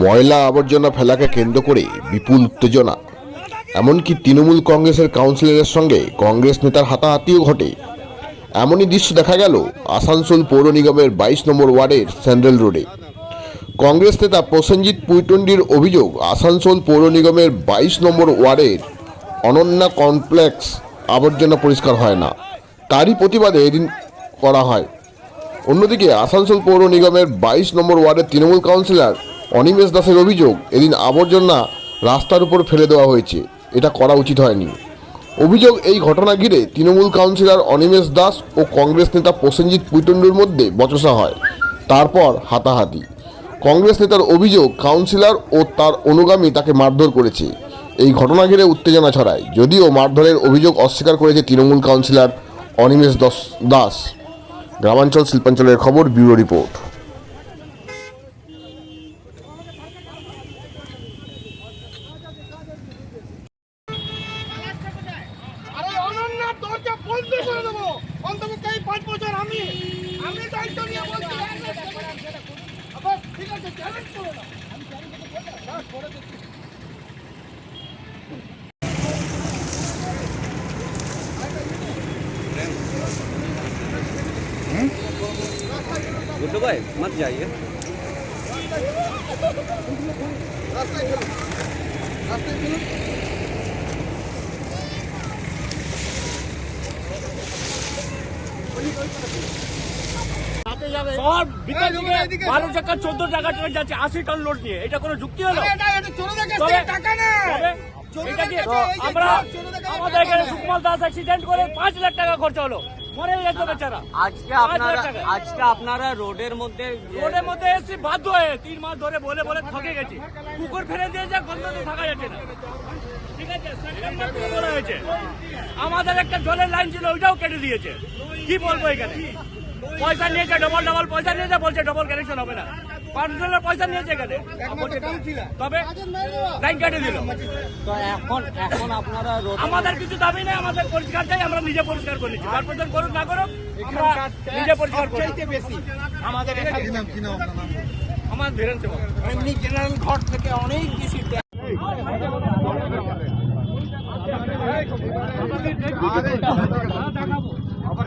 ময়লা আবর্জনা ফেলাকে কেন্দ্র করে বিপুল উত্তেজনা। এমনকি তৃণমূল কংগ্রেসের কাউন্সিলরের সঙ্গে কংগ্রেস নেতার হাতাহাতিও ঘটে। এমনই দৃশ্য দেখা গেল আসানসোল পৌর নিগমের বাইশ নম্বর ওয়ার্ডের স্যান্ডেল রোডে। কংগ্রেস নেতা প্রসেনজিৎ পুইটন্ডির অভিযোগ, আসানসোল পৌর নিগমের বাইশ নম্বর ওয়ার্ডের অনন্যা কমপ্লেক্স আবর্জনা পরিষ্কার হয় না। তারই প্রতিবাদে এদিন করা হয়। অন্যদিকে আসানসোল পৌর নিগমের বাইশ নম্বর ওয়ার্ডের তৃণমূল কাউন্সিলর অনিমেষ দাসের অভিযোগ এদিন আবর্জনা রাস্তার উপর ফেলে দেওয়া হয়েছে। এটা করা উচিত হয়নি। অভিযোগ এই ঘটনা ঘিরে তৃণমূল কাউন্সিলর অনিমেষ দাস ও কংগ্রেস নেতা প্রসেনজিৎ পুইটন্ডুর মধ্যে বচসা হয়। তারপর হাতাহাতি। কংগ্রেস নেতার অভিযোগ কাউন্সিলর ও তার অনুগামী তাকে মারধর করেছে। এই ঘটনা ঘিরে উত্তেজনা ছড়ায়। যদিও মারধরের অভিযোগ অস্বীকার করেছে তৃণমূল কাউন্সিলর অনিমেষ দস- গ্রামাঞ্চল শিল্পাঞ্চলের খবর ব্যুরো রিপোর্ট। পাঁচ বছর আমি আমি দায়িত্ব নিয়ে বলছি আবার ঠিক আছে চ্যালেঞ্জ করো না गुड्डू भाई मत जाइए দিকে বারো টাকা চোদ্দ টাকা যাচ্ছে আশি টন লোড নিয়ে। এটা কোনো যুক্তি হলো? আমরা আমাদের এখানে সুকুমাল দাস অ্যাক্সিডেন্ট করে পাঁচ লাখ টাকা খরচা হলো। মরে গেছে বেচারা। আজকে আপনারা আজকে আপনারা রোডের মধ্যে রোডের মধ্যে এসে বাধ্য হয়ে তিন মাস ধরে বলে বলে থকে গেছি। কুকুর ফেলে দিয়েছে গন্ধতে থাকা যাচ্ছে না। ঠিক আছে বলা হয়েছে আমাদের একটা জলের লাইন ছিল ওইটাও কেটে দিয়েছে। কি বলব এখানে? পয়সা নিয়েছে ডবল ডবল পয়সা নিয়েছে বলছে ডবল কানেকশন হবে না। কন্ট্রোলের পয়সা কিছু দাবি নেই আমাদের পরিষ্কার চাই আমরা নিজে পরিষ্কার করে থেকে অনেক বেশি আবার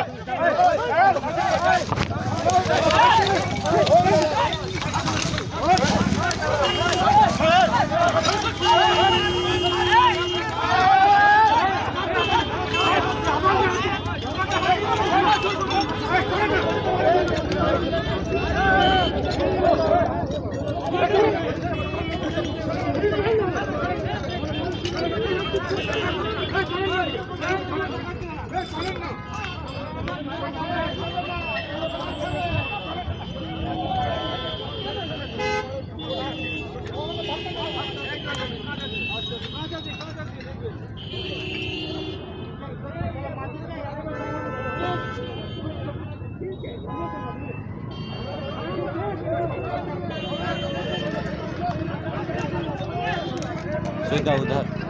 उधर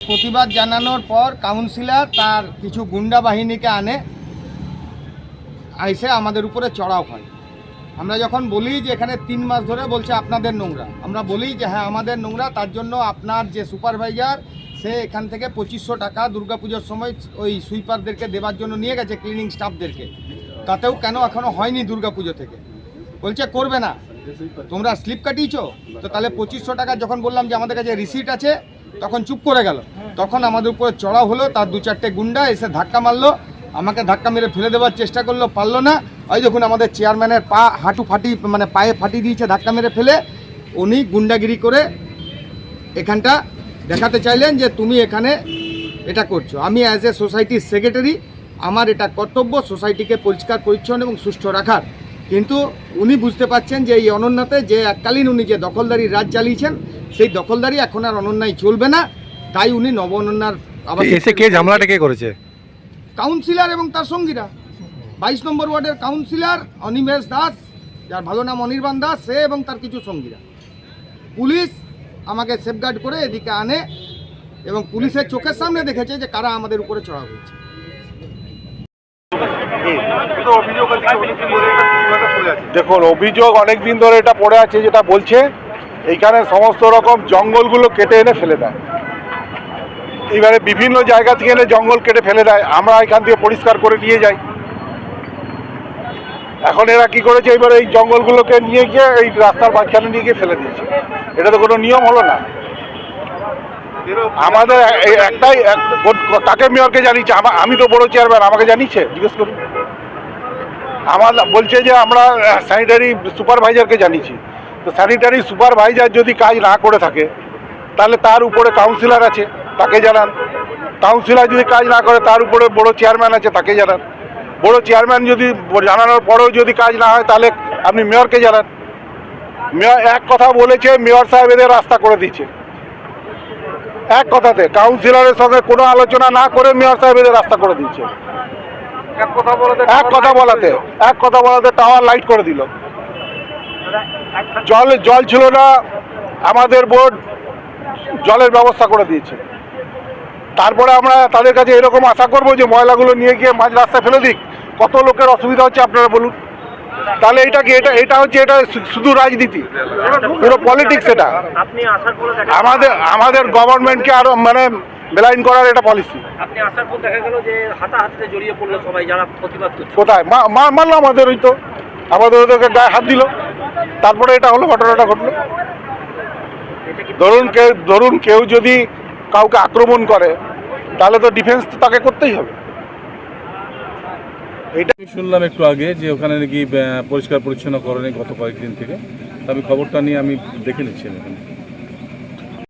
প্রতিবাদ জানানোর পর কাউন্সিলর তার কিছু গুন্ডা বাহিনীকে আনে, আইসে আমাদের উপরে চড়াও হয়। আমরা যখন বলি যে এখানে তিন মাস ধরে বলছে আপনাদের নোংরা, আমরা বলি যে হ্যাঁ আমাদের নোংরা, তার জন্য আপনার যে সুপারভাইজার সে এখান থেকে পঁচিশশো টাকা দুর্গাপুজোর সময় ওই সুইপারদেরকে দেবার জন্য নিয়ে গেছে ক্লিনিং স্টাফদেরকে তাতেও কেন এখনও হয়নি দুর্গাপুজো থেকে? বলছে, করবে না। তোমরা স্লিপ কাটিয়েছো? তো তাহলে পঁচিশশো টাকা যখন বললাম যে আমাদের কাছে রিসিট আছে, তখন চুপ করে গেল। তখন আমাদের উপরে চড়া হলো, তার দু চারটে গুন্ডা এসে ধাক্কা মারলো। আমাকে ধাক্কা মেরে ফেলে দেওয়ার চেষ্টা করল, পারল না। ওই দেখুন, আমাদের চেয়ারম্যানের পা হাঁটু ফাটি মানে পায়ে ফাটিয়ে দিয়েছে ধাক্কা মেরে ফেলে। উনি গুন্ডাগিরি করে এখানটা দেখাতে চাইলেন যে তুমি এখানে এটা করছ। আমি অ্যাজ এ সোসাইটির সেক্রেটারি আমার এটা কর্তব্য সোসাইটিকে পরিষ্কার পরিচ্ছন্ন এবং সুষ্ঠু রাখার। কিন্তু উনি বুঝতে পারছেন যে এই অনন্যাতে যে এককালীন উনি যে দখলদারি রাজ চালিয়েছেন সেই দখলদারি এখন আর অনন্যায় চলবে না। তাই উনি নব অনন্যার আবার এসে কে ঝামেলাটা কে করেছে? কাউন্সিলর এবং তার সঙ্গীরা। বাইশ নম্বর ওয়ার্ডের কাউন্সিলর অনিমেষ দাস যার ভালো নাম অনির্বাণ দাস সে এবং তার কিছু সঙ্গীরা। পুলিশ আমাকে সেফগার্ড করে এদিকে আনে এবং পুলিশের চোখের সামনে দেখেছে যে কারা আমাদের উপরে চড়া হয়েছে। দেখুন, অভিযোগ অনেক দিন ধরে এটা পড়ে আছে, যেটা বলছে, এইখানে সমস্ত রকম জঙ্গলগুলো কেটে এনে ফেলে দেয়। এবারে বিভিন্ন জায়গা থেকে এনে জঙ্গল কেটে ফেলে দেয়। আমরা এখান থেকে পরিষ্কার করে নিয়ে যাই। এখন এরা কি করেছে? এবার এই জঙ্গলগুলোকে নিয়ে গিয়ে এই রাস্তার মাঝখানে নিয়ে গিয়ে ফেলে দিয়েছে। এটা তো কোনো নিয়ম হলো না। আমাদের একটাই এক- কাকে মেয়রকে জানিয়েছে? আমি তো বড় চেয়ারম্যান, আমাকে জানিয়েছে? জিজ্ঞেস করুন। আমার বলছে যে আমরা স্যানিটারি সুপারভাইজারকে জানিয়েছি। তো স্যানিটারি সুপারভাইজার যদি কাজ না করে থাকে, তাহলে তার উপরে কাউন্সিলর আছে, তাকে জানান। কাউন্সিলর যদি কাজ না করে, তার উপরে বড় চেয়ারম্যান আছে, তাকে জানান। বড় চেয়ারম্যান যদি জানানোর পরেও যদি কাজ না হয় তাহলে আপনি মেয়রকে জানান। মেয়র এক কথা বলেছে মেয়র সাহেব এদের রাস্তা করে দিচ্ছে এক কথাতে কাউন্সিলরের সঙ্গে কোনো আলোচনা না করে মেয়র সাহেব এদের রাস্তা করে দিচ্ছে এক কথা বলাতে এক কথা বলাতে টাওয়ার লাইট করে দিল। জল জল ছিল না আমাদের বোর্ড জলের ব্যবস্থা করে দিয়েছে। তারপরে আমরা তাদের কাছে এরকম আশা করব যে ময়লাগুলো নিয়ে গিয়ে মাঝ রাস্তায় ফেলে দিক। কত লোকের অসুবিধা হচ্ছে আপনারা বলুন। তাহলে এটা কি এটা এটা হচ্ছে এটা শুধু রাজনীতি। পুরো পলিটিক্স এটা। আমাদের আমাদের গভর্নমেন্টকে আরও মানে বেলাইন করার এটা পলিসি আপনি আসার পর দেখা গেল যে হাতাহাতিতে জড়িয়ে পড়ল সবাই যারা প্রতিবাদ করছে। কোথায়? মা- মা- মারলো আমাদের ওই তো। আমাদের ওদেরকে গায়ে হাত দিল। তারপরে এটা হলো ঘটনাটা ঘটলো। ধরুন কেউ ধরুন কেউ যদি কাউকে আক্রমণ করে তাহলে তো ডিফেন্স তো তাকে করতেই হবে। এটা শুনলাম একটু আগে যে ওখানে নাকি পরিষ্কার পরিচ্ছন্ন করেনি গত কয়েকদিন থেকে। আমি খবরটা নিয়ে আমি দেখে নিচ্ছি এখানে।